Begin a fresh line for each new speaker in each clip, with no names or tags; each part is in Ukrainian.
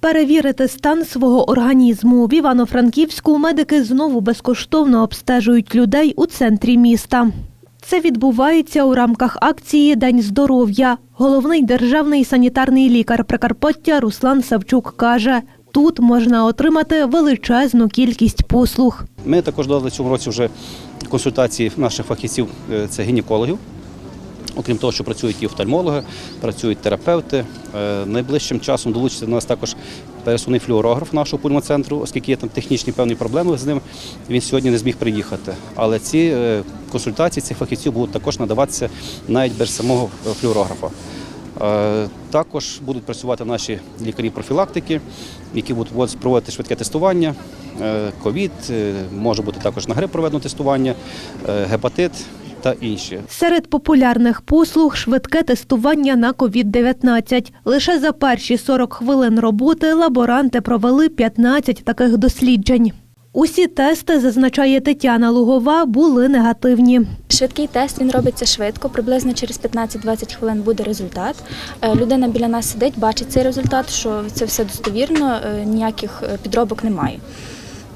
Перевірити стан свого організму в Івано-Франківську медики знову безкоштовно обстежують людей у центрі міста. Це відбувається у рамках акції День здоров'я. Головний державний санітарний лікар Прикарпаття Руслан Савчук каже, тут можна отримати величезну кількість послуг.
Ми також додали цьому році вже консультації наших фахівців, е, це гінекологів. Окрім того, що працюють і офтальмологи, працюють терапевти. Е, Найближчим часом долучиться до нас також пересувний флюорограф нашого пульмоцентру, оскільки є там технічні певні проблеми з ним. Він сьогодні не зміг приїхати. Але ці е, консультації цих фахівців будуть також надаватися навіть без самого е, флюорографа. Також будуть працювати наші лікарі профілактики, які будуть проводити швидке тестування, ковід, може бути також на грип проведено тестування, гепатит та інші.
Серед популярних послуг швидке тестування на COVID-19. Лише за перші 40 хвилин роботи лаборанти провели 15 таких досліджень. Усі тести, зазначає Тетяна Лугова, були негативні.
Швидкий тест він робиться швидко, приблизно через 15-20 хвилин буде результат. Е, Людина біля нас сидить, бачить цей результат, що це все достовірно, е, ніяких е, підробок немає.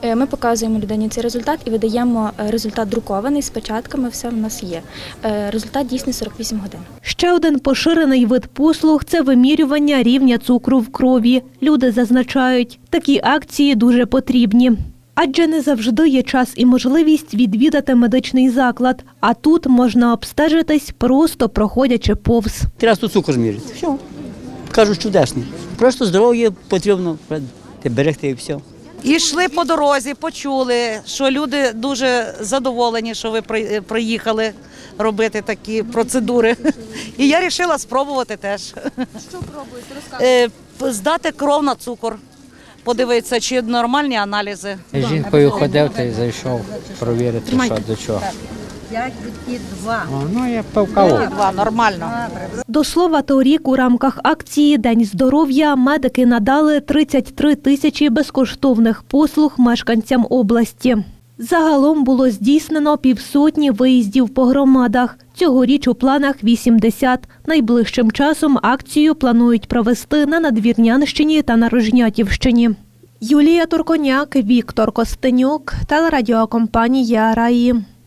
Е, Ми показуємо людині цей результат і видаємо е, результат друкований з печатками, все в нас є. Е, Результат дійсний 48 годин.
Ще один поширений вид послуг це вимірювання рівня цукру в крові. Люди зазначають, такі акції дуже потрібні. Адже не завжди є час і можливість відвідати медичний заклад, а тут можна обстежитись, просто проходячи повз.
Треба тут цукор зміряти. Все. Кажуть, чудесний. Просто здоров'я потрібно берегти і все.
І йшли по дорозі, почули, що люди дуже задоволені, що ви приїхали робити такі процедури. І я вирішила спробувати теж. Що пробуєте? Здати кров на цукор, подивитися, чи нормальні аналізи.
Жінкою ходив та й зайшов провірити, що до чого. П'ять і два. Ну, я пив каву.
Два, нормально.
До слова, торік у рамках акції День здоров'я медики надали 33 тисячі безкоштовних послуг мешканцям області. Загалом було здійснено півсотні виїздів по громадах. Цьогоріч у планах 80. Найближчим часом акцію планують провести на Надвірнянщині та на Рожнятівщині. Юлія Турконяк, Віктор Костенюк, телерадіокомпанія Раї.